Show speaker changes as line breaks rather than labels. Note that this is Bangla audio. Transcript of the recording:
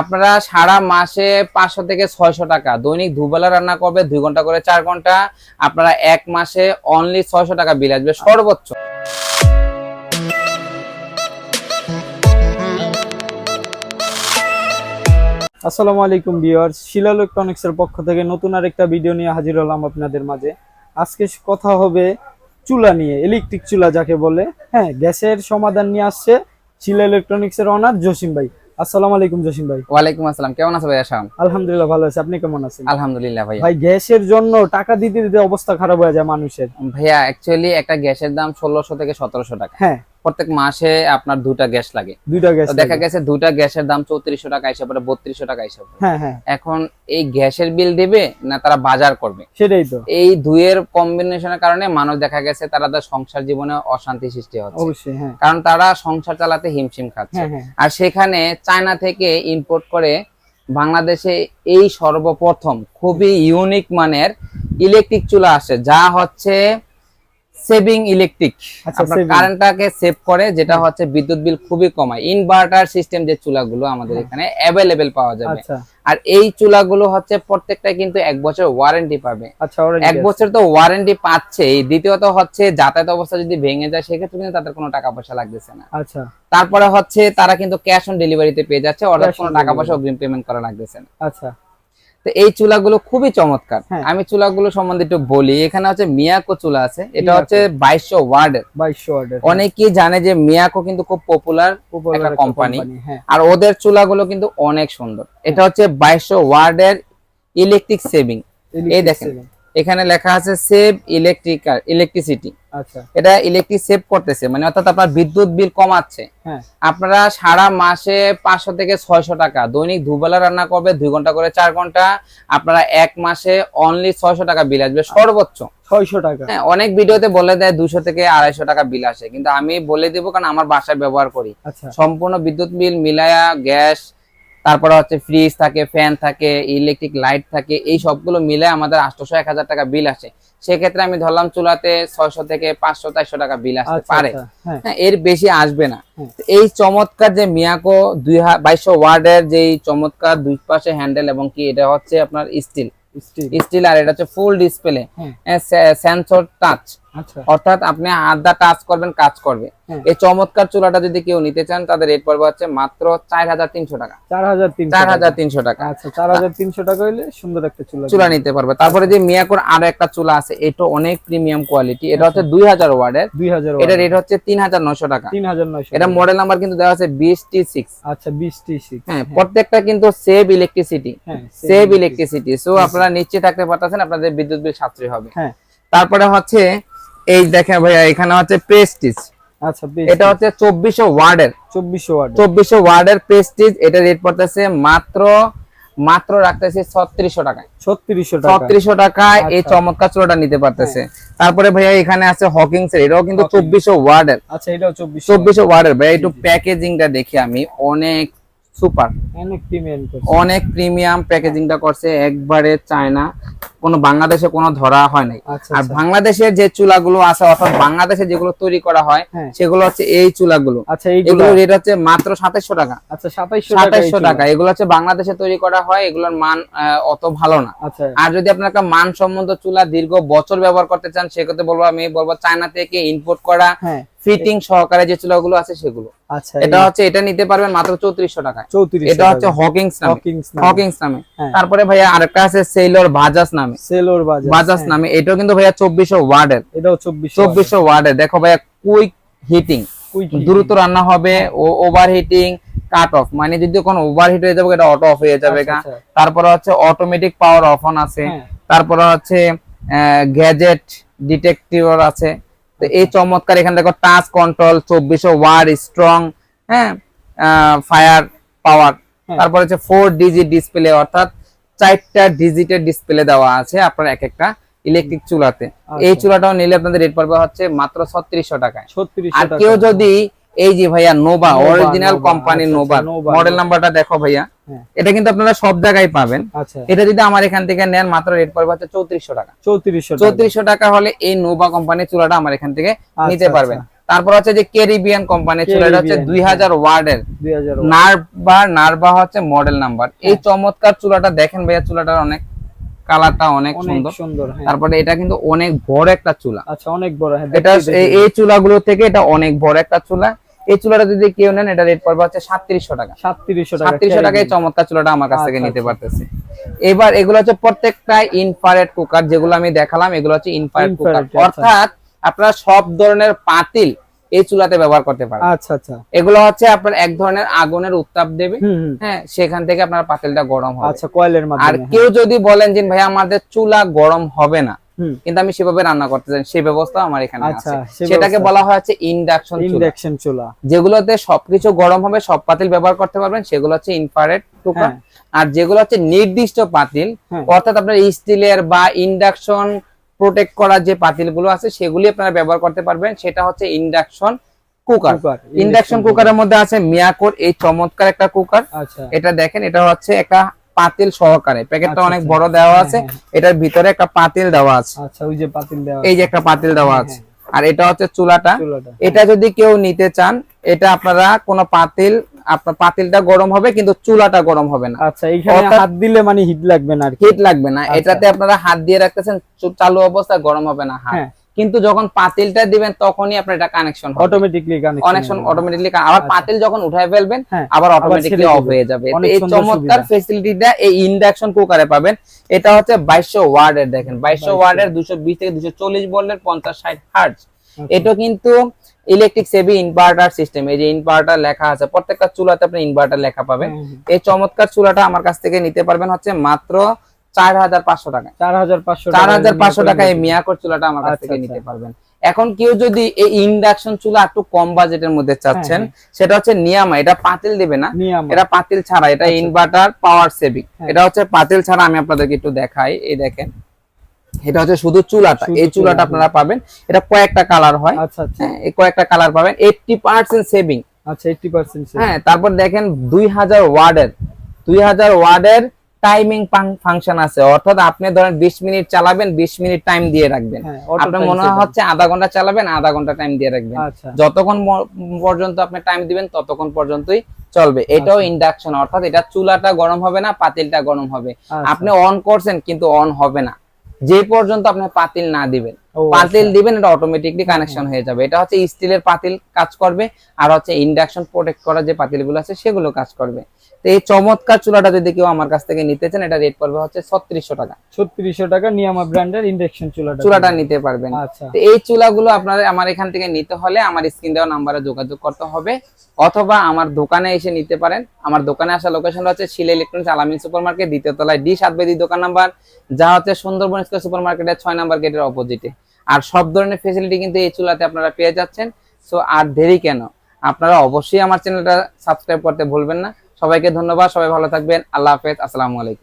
আপনারা সারা মাসে পাঁচশো থেকে ছয়শো টাকা। দৈনিক দুবেলা রান্না করবে, দুই ঘণ্টা করে চার ঘণ্টা। আপনারা এক মাসে অনলি ছয়শো টাকা বিল আসবে, সর্বোচ্চ।
আসসালামু আলাইকুম ভিউয়ার্স, শিলা ইলেকট্রনিক্স এর পক্ষ থেকে নতুন আরেকটা ভিডিও নিয়ে হাজির হলাম আপনাদের মাঝে। আজকে কথা হবে চুলা নিয়ে ইলেকট্রিক চুলা যাকে বলে। হ্যাঁ গ্যাসের সমাধান নিয়ে আসছে শিলা ইলেকট্রনিক্স এর অনার জসিম ভাই। আসসালামু আলাইকুম জসিম ভাই।
ওয়ালাইকুম আসসালাম কেমন আছো ভাই আসাম?
আলহামদুলিল্লাহ ভালো আছে আপনি কেমন আছেন?
আলহামদুলিল্লাহ ভাই
ভাই গ্যাসের জন্য টাকা দিতে দিতে অবস্থা খারাপ হয়ে যায় মানুষের।
ভাইয়া অ্যাকচুয়ালি একটা গ্যাসের দাম ষোলোশো থেকে সতেরোশো টাকা।
হ্যাঁ।
প্রত্যেক মাসে আপনার দুটা গ্যাস লাগে।
দুইটা গ্যাস
দেখা গেছে দুটা গ্যাসের দাম চৌত্রিশশো টাকা এসে পরে বত্রিশশো টাকা এসে
হ্যাঁ হ্যাঁ।
এখন এই গ্যাসের বিল দেবে না তারা বাজার করবে?
সেটাই তো।
এই দুইয়ের কম্বিনেশনের কারণে মানুষ দেখা গেছে তারা তার সংসার জীবনে অশান্তি সৃষ্টি হচ্ছে।
অবশ্যই হ্যাঁ।
কারণ তারা সংসার চালাতে হিমশিম খাচ্ছে। আর সেখানে চায়না থেকে ইম্পোর্ট করে বাংলাদেশে এই সর্বপ্রথম খুবই ইউনিক মানের ইলেকট্রিক চুলা আসে। যা হচ্ছে সেভিং ইলেকট্রিক।
আচ্ছা,
কারেন্টটাকে সেভ। করে যেটা হচ্ছে বিদ্যুৎ বিল খুবই কমায়। ইনভার্টার সিস্টেম যে চুলাগুলো আমাদের এখানে অ্যাভেলেবেল পাওয়া যাবে।
আচ্ছা।
আর এই চুলাগুলো হচ্ছে প্রত্যেকটা কিন্তু এক বছর ওয়ারেন্টি পাবে।
আচ্ছা
এক বছর তো ওয়ারেন্টি পাচ্ছে। দ্বিতীয়ত হচ্ছে যাতায়াত অবস্থা যদি ভেঙে যায় সেক্ষেত্রে কিন্তু তাদের কোনো টাকা পয়সা লাগতেছে না।
আচ্ছা।
তারপরে হচ্ছে তারা কিন্তু ক্যাশ অন ডেলিভারিতে পেয়ে যাচ্ছে অর্থাৎ কোনো টাকা পয়সা অগ্রিম পেমেন্ট করা লাগতেছে না।
আচ্ছা।
তো এই চুলাগুলো খুবই চমৎকার।
হ্যাঁ।
আমি চুলাগুলো সম্বন্ধে একটু বলি এখানে হচ্ছে মিয়াকো চুলা আছে। এটা হচ্ছে বাইশশো ওয়ার্ডের।
বাইশশো অর্ডার
অনেকেই জানে যে মিয়াকো কিন্তু খুব পপুলার একটা কোম্পানি
হ্যাঁ।
আর ওদের চুলাগুলো কিন্তু অনেক সুন্দর। এটা হচ্ছে বাইশশো ওয়ার্ডের ইলেকট্রিক সেভিং এই দেখেন। এখানে লেখা আছে সেভ ইলেকট্রিকাল ইলেকট্রিসিটি
আচ্ছা।
এটা ইলেকট্রিক সেভ করতেছে মানে অর্থাৎ আপনার বিদ্যুৎ বিল কমাচ্ছে।
হ্যাঁ।
আপনারা সারা মাসে পাঁচশো থেকে ছয়শো টাকা দৈনিক দুবেলা রান্না করবে দুই ঘণ্টা করে চার ঘণ্টা আপনারা এক মাসে অনলি ছয়শো টাকা বিল আসবে সর্বোচ্চ।
ছয়শো টাকা।
হ্যাঁ অনেক ভিডিওতে বলে দেয় দুশো থেকে আড়াইশো টাকা বিল আসে কিন্তু আমি বলে দিব কারণ আমার বাসায় ব্যবহার করি।
আচ্ছা।
সম্পূর্ণ বিদ্যুৎ বিল মিলায়া গ্যাস তারপরে হচ্ছে ফ্রিজ থাকে ফ্যান থাকে ইলেকট্রিক লাইট থাকে এই সবগুলো মিলে আমাদের আটশোশো এক হাজার টাকা বিল আসে। সেক্ষেত্রে আমি ধরলাম চুলাতে ছয়শো থেকে পাঁচশো চারশো টাকা বিল আসতে
আচ্ছা
পারে।
আচ্ছা, হ্যাঁ।
হ্যাঁ এর বেশি আসবে না। এই চমৎকার যে মিয়াকো দুই বাইশশো ওয়ার্ডের যে চমৎকার দুই পাশে হ্যান্ডেল এবং কি এটা হচ্ছে আপনার স্টিল
স্টিল
আর এটা হচ্ছে ফুল ডিসপ্লে। সেন্সর টাচ অর্থাৎ আপনি আধা টাচ করবেন কাজ করবে। এই চমৎকার চুলাটা যদি কেউ নিতে চান তাদের রেট পড়বে হচ্ছে মাত্র চার হাজার তিনশো টাকা।
চার হাজার তিনশো
টাকা।
আচ্ছা চার হাজার তিনশো টাকা হইলে সুন্দর একটা চুলা
চুলা নিতে পারবে। তারপরে যে মিয়াকোর আরও একটা চুলা আছে এটা অনেক প্রিমিয়াম কোয়ালিটি এটা হচ্ছে দুই হাজার ওয়ার্ডের।
দুই হাজার
এটা রেট হচ্ছে তিন হাজার নশো টাকা।
তিন হাজার নয়শো
এটা মডেল নাম্বার কিন্তু দেওয়া আছে বিশ টি সিক্স।
আচ্ছা বিশ টি সিক্স।
হ্যাঁ প্রত্যেকটা কিন্তু সেভ ইলেকট্রিসিটি
হ্যাঁ
সেভ ইলেকট্রিসিটি সো আপনারা নিশ্চিত থাকতে পারতেছেন আপনাদের বিদ্যুৎ বিল সাশ্রয়ী হবে।
হ্যাঁ।
তারপরে হচ্ছে এই দেখেন ভাইয়া এখানে হচ্ছে প্রেস্টিজ
আচ্ছা
এটা হচ্ছে চব্বিশশো ওয়ার্ডের।
চব্বিশশো ওয়াট
চব্বিশশো ওয়ার্ডের প্রেস্টিজ এটা রেট পড়তেছে মাত্র মাত্র রাখতেছে ছত্রিশশো টাকায়।
ছত্রিশশো টাকা।
ছত্রিশশো টাকায় এই
আচ্ছা।
চমৎকার চুলাটা নিতে পারতেছে। তারপরে ভাইয়া এখানে আছে হকিংস এর এটাও কিন্তু
Hawkins।
চব্বিশশো ওয়ার্ডের।
আচ্ছা এটাও চব্বিশশো
চব্বিশশো ওয়ার্ডের। ভাইয়া একটু প্যাকেজিংটা দেখি আমি। অনেক সুপার।
অনেক প্রিমিয়াম
অনেক প্রিমিয়াম প্যাকেজিংটা করছে একবারে চায়না। কোনো বাংলাদেশে কোনো ধরা হয় নাই।
আচ্ছা
আর
আচ্ছা।
বাংলাদেশের যে চুলাগুলো আছে অর্থাৎ বাংলাদেশে যেগুলো তৈরি করা হয়
হ্যাঁ।
সেগুলো হচ্ছে এই চুলাগুলো।
আচ্ছা এইগুলো?
রেট হচ্ছে মাত্র সাতাইশশো টাকা।
আচ্ছা সাতাইশশো টাকা
সাতাইশশো টাকা। এগুলো হচ্ছে বাংলাদেশে তৈরি করা হয় এগুলোর মান অত ভালো না।
আচ্ছা।
আর যদি আপনার একটা মান সম্বন্ধ চুলা দীর্ঘ বছর ব্যবহার করতে চান সেক্ষেত্রে বলব আমি বলব চায়না থেকে ইম্পোর্ট করা
হ্যাঁ।
ফিটিং সহকারে যে চুলাগুলো আছে সেগুলো।
আচ্ছা
এটা হচ্ছে এটা নিতে পারবেন মাত্র চৌত্রিশশো টাকায়।
চৌত্রিশ
এটা হচ্ছে হকিংস নামে।
হকিংস
নামে।
হ্যাঁ।
তারপরে ভাইয়া আরেকটা আছে সেলর বাজাজ নামে।
সেলোর
বাজাজ নামে। এটাও কিন্তু ভাইয়া চব্বিশশো ওয়ার্ডের।
এটাও চব্বিশশো
চব্বিশশো ওয়ার্ডের। দেখো ভাইয়া কুইক হিটিং দ্রুত রান্না হবে ও ওভার হিটিং কাট অফ মানে যদি কোনো ওভার হিট হয়ে যাবে এটা অটো অফ হয়ে যাবে
আচ্ছা,
গা।
আচ্ছা।
তারপরে হচ্ছে অটোমেটিক পাওয়ার অফ অন আছে।
হ্যাঁ।
তারপরে হচ্ছে গ্যাজেট ডিটেকটিভর আছে। তো এই চমৎকার এখানে দেখো টাচ কন্ট্রোল চব্বিশশো ওয়ার স্ট্রং হ্যাঁ ফায়ার পাওয়ার তারপর হচ্ছে ফোর ডিজিট ডিসপ্লে অর্থাৎ চারটা ডিজিটের ডিসপ্লে দেওয়া আছে আপনার এক একটা ইলেকট্রিক চুলাতে। এই
আচ্ছা।
চুলাটাও নিলে আপনাদের রেট পড়বে হচ্ছে মাত্র ছত্রিশশো টাকায়।
ছত্রিশ
আর কেউ যদি এই যে ভাইয়া নোভা অরিজিনাল কোম্পানি
আচ্ছা,
নোভা।
আচ্ছা,
মডেল নাম্বারটা দেখো ভাইয়া।
হ্যাঁ।
এটা কিন্তু আপনারা সব জায়গায় পাবেন।
আচ্ছা।
এটা যদি আমার এখান থেকে নেন মাত্র রেট পড়বে হচ্ছে চৌত্রিশশো টাকা।
চৌত্রিশশো টাকা।
চৌত্রিশশো টাকা হলে এই নোভা কোম্পানির চুলাটা আমার এখান থেকে
আচ্ছা,
নিতে পারবেন। তারপর হচ্ছে যে ক্যারিবিয়ান কোম্পানির চুলা এটা হচ্ছে
Caribbean,
দুই হাজার ওয়ার্ডের। নার্ভা নার্ভা হচ্ছে মডেল নাম্বার এই
হ্যাঁ।
চমৎকার চুলাটা দেখেন ভাইয়া চুলাটার অনেক কালারটা অনেক সুন্দর।
সুন্দর হ্যাঁ।
তারপরে এটা কিন্তু অনেক বড় একটা চুলা।
আচ্ছা অনেক বড় হ্যাঁ
এটা। এই চুলাগুলো থেকে এটা অনেক বড় একটা চুলা। এই চুলাটা যদি কেউ নেন এটা রেট পড়বে হচ্ছে সাতত্রিশশো টাকা।
সাতত্রিশশো টাকা
সাতত্রিশশো টাকায়। চমৎকার চুলাটা আমার কাছ থেকে
আচ্ছা,
নিতে
আচ্ছা।
পারতেছে। এবার এগুলো হচ্ছে প্রত্যেকটা ইনফ্রারেড কুকার যেগুলো আমি দেখালাম এগুলো হচ্ছে কুকার
আচ্ছা।
অর্থাৎ আপনারা সব ধরনের পাতিল এই চুলাতে ব্যবহার করতে পারেন।
আচ্ছা আচ্ছা।
এগুলো হচ্ছে আপনার এক ধরনের আগুনের উত্তাপ দেবে। হ্যাঁ সেখান থেকে আপনার পাতিলটা গরম হবে।
আচ্ছা কয়েলের মাধ্যমে আর
কেউ যদি বলেন যে ভাই আমাদের চুলা গরম হবে না। কিন্তু আমি সেভাবে রান্না করতে চাই সেই ব্যবস্থা আমার এখানে
আচ্ছা,
আছে। সেটাকে বলা হয় হচ্ছে ইন্ডাকশন চুলা।
ইন্ডাকশন চুলা।
যেগুলোতে সবকিছু গরম হবে সব পাতিল ব্যবহার করতে পারবেন সেগুলো হচ্ছে ইনফ্রারেড কুকার
হ্যাঁ।
আর যেগুলো হচ্ছে নির্দিষ্ট পাতিল
হ্যাঁ।
অর্থাৎ আপনার স্টিলের বা ইন্ডাকশন প্রোটেক্ট করা যে পাতিলগুলো আছে সেগুলি আপনারা ব্যবহার করতে পারবেন। সেটা হচ্ছে ইন্ডাকশন কুকার
কুকার
ইন্ডাকশন কুকারের মধ্যে আছে মিয়াকোর এই চমৎকার একটা কুকার
আচ্ছা।
এটা দেখেন এটা হচ্ছে একটা পাতিল সহকারে। প্যাকেটটা
আচ্ছা,
অনেক
আচ্ছা।
বড় দেওয়া
হ্যাঁ,
আছে।
হ্যাঁ,
এটার ভিতরে একটা পাতিল দেওয়া আছে।
আচ্ছা ওই যে পাতিল দেওয়া
এই যে একটা পাতিল দেওয়া
হ্যাঁ,
আছে। আর এটা হচ্ছে চুলাটা। এটা যদি কেউ নিতে চান এটা আপনারা কোনো পাতিল আপনার পাতিলটা গরম হবে কিন্তু চুলাটা গরম হবে না।
আচ্ছা এইখানে হাত দিলে মানে হিট লাগবে না আর
হিট লাগবে না।
আচ্ছা।
এটাতে আপনারা হাত দিয়ে রাখতেছেন চালু অবস্থা গরম হবে না হাত।
হ্যাঁ
কিন্তু যখন পাতিলটা দিবেন তখনই আপনার এটা কানেকশন হবে।
অটোমেটিকলি
কানেকশন অটোমেটিকলি আবার
আচ্ছা।
পাতিল যখন উঠায় ফেলবেন
হ্যাঁ
আবার অটোমেটিকলি অফ হয়ে যাবে। এই চমৎকার
সুবিধা।
ফেসিলিটিটা এই ইন্ডাকশন কুকারে পাবেন। এটা হচ্ছে বাইশশো ওয়ার্ডের দেখেন
2200
ওয়ার্ডের দুশো বিশ থেকে দুশো চল্লিশ ভোল্টের পঞ্চাশ ষাট হার্টজ। এটা কিন্তু ইলেকট্রিক সেভি ইনভার্টার সিস্টেম এই যে ইনভার্টার লেখা আছে প্রত্যেকটা চুলাতে আপনি ইনভার্টার লেখা পাবেন। এই চমৎকার চুলাটা আমার কাছ থেকে নিতে পারবেন হচ্ছে মাত্র চার হাজার পাঁচশো টাকা।
চার হাজার পাঁচশো
চার হাজার পাঁচশো টাকায় মিয়াকোর চুলাটা আমার কাছ
আচ্ছা,
থেকে
আচ্ছা।
নিতে পারবেন। এখন কেউ যদি এই ইন্ডাকশন চুলা একটু কম বাজেটের মধ্যে চাচ্ছেন
হ্যাঁ,
সেটা হচ্ছে নিয়ামা। এটা পাতিল দিবে না। এটা পাতিল ছাড়া। এটা। ইনভার্টার পাওয়ার সেভিং
হ্যাঁ।
এটা হচ্ছে পাতিল ছাড়া আমি আপনাদেরকে একটু দেখাই। এই দেখেন। এটা হচ্ছে শুধু চুলাটা। এই চুলাটা আপনারা পাবেন। এটা কয়েকটা কালার হয়।
আচ্ছা আচ্ছা।
হ্যাঁ এই কয়েকটা কালার পাবেন। এইটটি পার্সেন্ট সেভিং
আচ্ছা এইটটি পার্সেন্ট
হ্যাঁ তারপর দেখেন দুই হাজার ওয়ার্ডের। দুই হাজার ওয়ার্ডের টাইমিং ফাংশন আছে। অর্থাৎ আপনি ধরেন বিশ মিনিট চালাবেন বিশ মিনিট টাইম দিয়ে রাখবেন।
হ্যাঁ
আপনার মনে হচ্ছে আধা ঘণ্টা চালাবেন আধা ঘণ্টা টাইম দিয়ে রাখবেন।
আচ্ছা।
যতক্ষণ পর্যন্ত আপনি টাইম দিবেন ততক্ষণ পর্যন্তই চলবে। এটাও
আচ্ছা।
ইন্ডাকশন অর্থাৎ এটা চুলাটা গরম হবে না পাতিলটা গরম হবে।
আচ্ছা।
আপনি অন করছেন কিন্তু অন হবে না। যে পর্যন্ত আপনি পাতিল না দিবেন। পাতিল
আচ্ছা।
দিবেন এটা অটোমেটিকলি কানেকশন হয়ে যাবে। এটা হচ্ছে স্টিলের পাতিল কাজ করবে আর হচ্ছে ইন্ডাকশন প্রোটেক্ট করা যে পাতিলগুলো আছে সেগুলো কাজ করবে। তো এই চমৎকার চুলাটা যদি কেউ আমার কাছ থেকে নিতে চান এটা রেট পড়বে হচ্ছে ছত্রিশশো টাকা।
ছত্রিশশো টাকা নিয়ামা ব্র্যান্ডের ইন্ডাকশন চুলাটা।
চুলাটা নিতে পারবেন।
আচ্ছা।
তো এই চুলাগুলো আপনাদের আমার এখান থেকে নিতে হলে আমার স্ক্রিন দেওয়া নাম্বারে যোগাযোগ করতে হবে অথবা আমার দোকানে এসে নিতে পারেন। আমার দোকানে আসা লোকেশন হচ্ছে Shila electronics Alamin super market দ্বিতীয় তলায় ডি সাত বেদি দোকান নাম্বার যা হচ্ছে সুন্দরবন স্কোয়ার সুপার মার্কেটের ছয় নাম্বার গেটের অপোজিটে আর সব ধরনের ফেসিলিটি কিন্তু এই চুলাতে আপনারা পেয়ে যাচ্ছেন। সো আর দেরি কেন? আপনারা অবশ্যই আমার চ্যানেলটা সাবস্ক্রাইব করতে ভুলবেন না। সবাইকে ধন্যবাদ, সবাই ভালো থাকবেন। আল্লাহ হাফেজ, আসসালামু আলাইকুম।